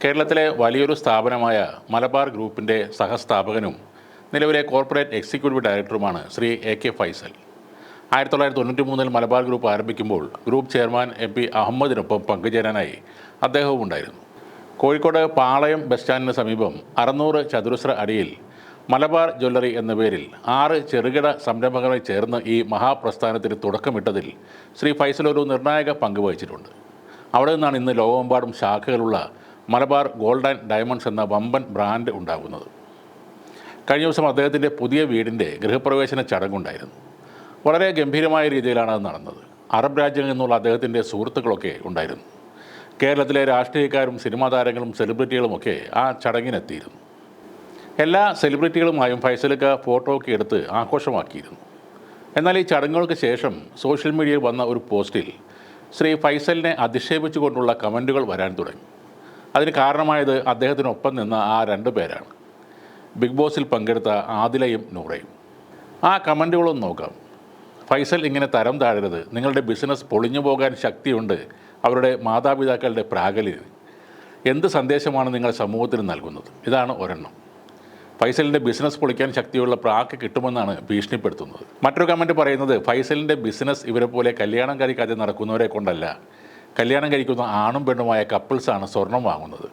കേരളത്തിലെ വലിയൊരു സ്ഥാപനമായ മലബാർ ഗ്രൂപ്പിന്റെ സഹസ്ഥാപകനും നിലവിലെ കോർപ്പറേറ്റ് എക്സിക്യൂട്ടീവ് ഡയറക്ടറുമാണ് ശ്രീ എ കെ ഫൈസൽ. ആയിരത്തി തൊള്ളായിരത്തി തൊണ്ണൂറ്റി മൂന്നിൽ മലബാർ ഗ്രൂപ്പ് ആരംഭിക്കുമ്പോൾ ഗ്രൂപ്പ് ചെയർമാൻ എം പി അഹമ്മദിനൊപ്പം പങ്കുചേരാനായി അദ്ദേഹവും ഉണ്ടായിരുന്നു. കോഴിക്കോട് പാളയം ബസ് സ്റ്റാൻഡിന് സമീപം അറുന്നൂറ് ചതുരശ്ര അടിയിൽ മലബാർ ജ്വല്ലറി എന്ന പേരിൽ ആറ് ചെറുകിട സംരംഭങ്ങളെ ചേർന്ന് ഈ മഹാപ്രസ്ഥാനത്തിന് തുടക്കമിട്ടതിൽ ശ്രീ ഫൈസൽ ഒരു നിർണായക പങ്ക് വഹിച്ചിട്ടുണ്ട്. അവിടെ നിന്നാണ് ഇന്ന് ലോകമെമ്പാടും ശാഖകളുള്ള മലബാർ ഗോൾഡ് ആൻഡ് ഡയമണ്ട്സ് എന്ന വമ്പൻ ബ്രാൻഡ് ഉണ്ടാകുന്നത്. കഴിഞ്ഞ ദിവസം അദ്ദേഹത്തിന്റെ പുതിയ വീടിന്റെ ഗൃഹപ്രവേശന ചടങ്ങുണ്ടായിരുന്നു. വളരെ ഗംഭീരമായ രീതിയിലാണ് അത് നടന്നത്. അറബ് രാജ്യങ്ങളിൽ നിന്നുള്ള അദ്ദേഹത്തിന്റെ സുഹൃത്തുക്കളൊക്കെ ഉണ്ടായിരുന്നു. കേരളത്തിലെ രാഷ്ട്രീയക്കാരും സിനിമാ താരങ്ങളും സെലിബ്രിറ്റികളുമൊക്കെ ആ ചടങ്ങിനെത്തിയിരുന്നു. എല്ലാ സെലിബ്രിറ്റികളുമായും ഫൈസലിക്ക ഫോട്ടോ ഒക്കെ എടുത്ത് ആഘോഷമാക്കിയിരുന്നു. എന്നാൽ ഈ ചടങ്ങുകൾക്ക് ശേഷം സോഷ്യൽ മീഡിയയിൽ വന്ന ഒരു പോസ്റ്റിൽ ശ്രീ ഫൈസലിനെ അധിക്ഷേപിച്ചുകൊണ്ടുള്ള കമന്റുകൾ വരാൻ തുടങ്ങി. അതിന് കാരണമായത് അദ്ദേഹത്തിനൊപ്പം നിന്ന ആ രണ്ട് പേരാണ്. ബിഗ് ബോസിൽ പങ്കെടുത്ത ആദിലയും നൂറയും. ആ കമന്റുകളൊന്നും നോക്കാം. ഫൈസൽ ഇങ്ങനെ തരം താഴരുത്. നിങ്ങളുടെ ബിസിനസ് പൊളിഞ്ഞു പോകാൻ ശക്തിയുണ്ട്. അവരുടെ മാതാപിതാക്കളുടെ പ്രാഗലിന് എന്ത് സന്ദേശമാണ് നിങ്ങൾ സമൂഹത്തിന് നൽകുന്നത്? ഇതാണ് ഒരെണ്ണം. ഫൈസലിന്റെ ബിസിനസ് പൊളിക്കാൻ ശക്തിയുള്ള പ്രാക്ക് കിട്ടുമെന്നാണ് ഭീഷണിപ്പെടുത്തുന്നത്. മറ്റൊരു കമന്റ് പറയുന്നത് ഫൈസലിന്റെ ബിസിനസ് ഇവരെ പോലെ കല്യാണം കഴിക്കാതെ നടക്കുന്നവരെ കൊണ്ടല്ല. കല്യാണം കഴിക്കുന്ന ആണും പെണ്ണുമായ കപ്പിൾസാണ് സ്വർണം വാങ്ങുന്നത്.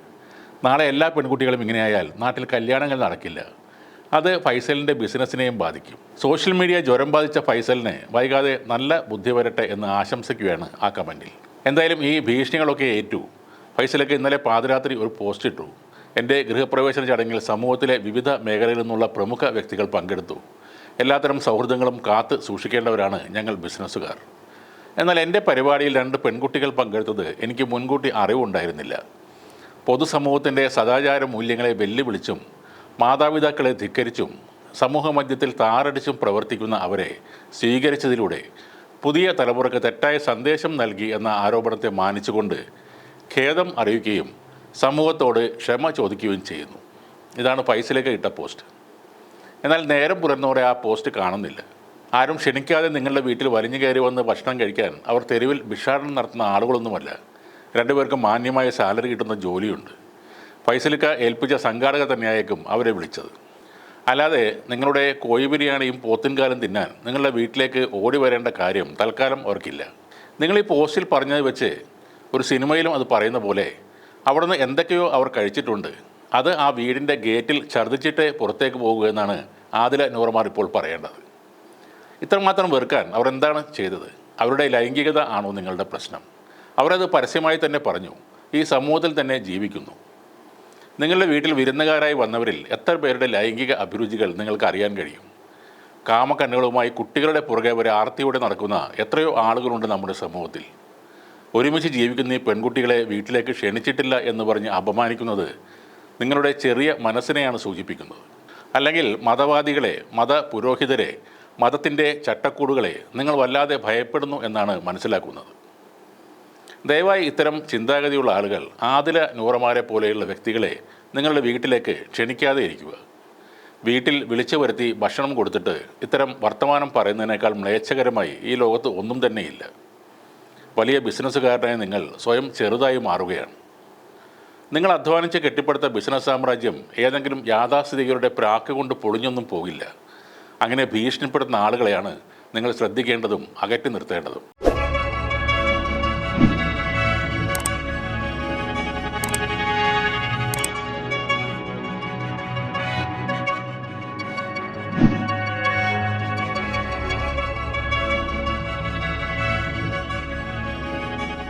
നാളെ എല്ലാ പെൺകുട്ടികളും ഇങ്ങനെയായാൽ നാട്ടിൽ കല്യാണങ്ങൾ നടക്കില്ല. അത് ഫൈസലിന്റെ ബിസിനസ്സിനെയും ബാധിക്കും. സോഷ്യൽ മീഡിയ ജ്വരം ബാധിച്ച ഫൈസലിനെ വൈകാതെ നല്ല ബുദ്ധി വരട്ടെ എന്ന് ആശംസിക്കുകയാണ് ആ കമന്റിൽ എന്തായാലും ഈ ഭീഷണികളൊക്കെ ഏറ്റു. ഫൈസലൊക്കെ ഇന്നലെ പാതിരാത്രി ഒരു പോസ്റ്റ് ഇട്ടു. എന്റെ ഗൃഹപ്രവേശന ചടങ്ങിൽ സമൂഹത്തിലെ വിവിധ മേഖലയിൽ നിന്നുള്ള പ്രമുഖ വ്യക്തികൾ പങ്കെടുത്തു. എല്ലാത്തരം സൗഹൃദങ്ങളും കാത്ത് സൂക്ഷിക്കേണ്ടവരാണ് ഞങ്ങൾ ബിസിനസ്സുകാർ. എന്നാൽ എന്റെ പരിപാടിയിൽ രണ്ട് പെൺകുട്ടികൾ പങ്കെടുത്തത് എനിക്ക് മുൻകൂട്ടി അറിവുണ്ടായിരുന്നില്ല. പൊതുസമൂഹത്തിന്റെ സദാചാര മൂല്യങ്ങളെ വെല്ലുവിളിച്ചും മാതാപിതാക്കളെ ധിക്കരിച്ചും സമൂഹ മധ്യത്തിൽ താറടിച്ചും പ്രവർത്തിക്കുന്ന അവരെ സ്വീകരിച്ചതിലൂടെ പുതിയ തലമുറയ്ക്ക് തെറ്റായ സന്ദേശം നൽകി എന്ന ആരോപണത്തെ മാനിച്ചുകൊണ്ട് ഖേദം അറിയിക്കുകയും സമൂഹത്തോട് ക്ഷമ ചോദിക്കുകയും ചെയ്യുന്നു. ഇതാണ് പൈസയിലേക്ക് ഇട്ട പോസ്റ്റ്. എന്നാൽ നേരം പുലർന്നോടെ ആ പോസ്റ്റ് കാണുന്നില്ല. ആരും ക്ഷണിക്കാതെ നിങ്ങളുടെ വീട്ടിൽ വലിഞ്ഞു കയറി വന്ന് ഭക്ഷണം കഴിക്കാൻ അവർ തെരുവിൽ ഭിക്ഷാടനം നടത്തുന്ന ആളുകളൊന്നുമല്ല. രണ്ടുപേർക്കും മാന്യമായ സാലറി കിട്ടുന്ന ജോലിയുണ്ട്. ഫൈസലിക്ക ഏൽപ്പിച്ച സംഘാടക തന്നെയായേക്കും അവരെ വിളിച്ചത്. അല്ലാതെ നിങ്ങളുടെ കോഴി ബിരിയാണിയും പോത്തിൻകാലം തിന്നാൻ നിങ്ങളുടെ വീട്ടിലേക്ക് ഓടി വരേണ്ട കാര്യം തൽക്കാലം അവർക്കില്ല. നിങ്ങൾ ഈ പോസ്റ്റിൽ പറഞ്ഞത് വെച്ച് ഒരു സിനിമയിലും അത് പറയുന്ന പോലെ അവിടുന്ന് എന്തൊക്കെയോ അവർ കഴിച്ചിട്ടുണ്ട്. അത് ആ വീടിന്റെ ഗേറ്റിൽ ഛർദ്ദിച്ചിട്ടേ പുറത്തേക്ക് പോകുക എന്നാണ് ആദില നൂറമാർ ഇപ്പോൾ പറയേണ്ടത്. ഇത്രമാത്രം വെറുക്കാൻ അവർ എന്താണ് ചെയ്തത്? അവരുടെ ലൈംഗികത ആണോ നിങ്ങളുടെ പ്രശ്നം? അവരത് പരസ്യമായി തന്നെ പറഞ്ഞു. ഈ സമൂഹത്തിൽ തന്നെ ജീവിക്കുന്നു. നിങ്ങളുടെ വീട്ടിൽ വിരുന്നുകാരായി വന്നവരിൽ എത്ര പേരുടെ ലൈംഗിക അഭിരുചികൾ നിങ്ങൾക്ക് അറിയാൻ കഴിയും? കാമക്കണ്ണുകളുമായി കുട്ടികളുടെ പുറകെ വരെ ആർത്തിയോടെ നടക്കുന്ന എത്രയോ ആളുകളുണ്ട് നമ്മുടെ സമൂഹത്തിൽ. ഒരുമിച്ച് ജീവിക്കുന്ന ഈ പെൺകുട്ടികളെ വീട്ടിലേക്ക് ക്ഷണിച്ചിട്ടില്ല എന്ന് പറഞ്ഞ് അപമാനിക്കുന്നത് നിങ്ങളുടെ ചെറിയ മനസ്സിനെയാണ് സൂചിപ്പിക്കുന്നത്. അല്ലെങ്കിൽ മതവാദികളെ മത പുരോഹിതരെ മതത്തിന്റെ ചട്ടക്കൂടുകളെ നിങ്ങൾ വല്ലാതെ ഭയപ്പെടുന്നു എന്നാണ് മനസ്സിലാക്കുന്നത്. ദയവായി ഇത്തരം ചിന്താഗതിയുള്ള ആളുകൾ ആദില നൂറമാരെ പോലെയുള്ള വ്യക്തികളെ നിങ്ങളുടെ വീട്ടിലേക്ക് ക്ഷണിക്കാതെ ഇരിക്കുക. വീട്ടിൽ വിളിച്ചു വരുത്തി ഭക്ഷണം കൊടുത്തിട്ട് ഇത്തരം വർത്തമാനം പറയുന്നതിനേക്കാൾ മ്ലേച്ഛകരമായി ഈ ലോകത്ത് ഒന്നും തന്നെയില്ല. വലിയ ബിസിനസ്സുകാരനായി നിങ്ങൾ സ്വയം ചെറുതായി മാറുകയാണ്. നിങ്ങൾ അധ്വാനിച്ച് കെട്ടിപ്പടുത്ത ബിസിനസ് സാമ്രാജ്യം ഏതെങ്കിലും യാഥാസ്ഥിതികരുടെ പ്രാക്ക് കൊണ്ട് പൊളിഞ്ഞൊന്നും പോകില്ല. അങ്ങനെ ഭീഷണിപ്പെടുത്തുന്ന ആളുകളെയാണ് നിങ്ങൾ ശ്രദ്ധിക്കേണ്ടതും അകറ്റി നിർത്തേണ്ടതും.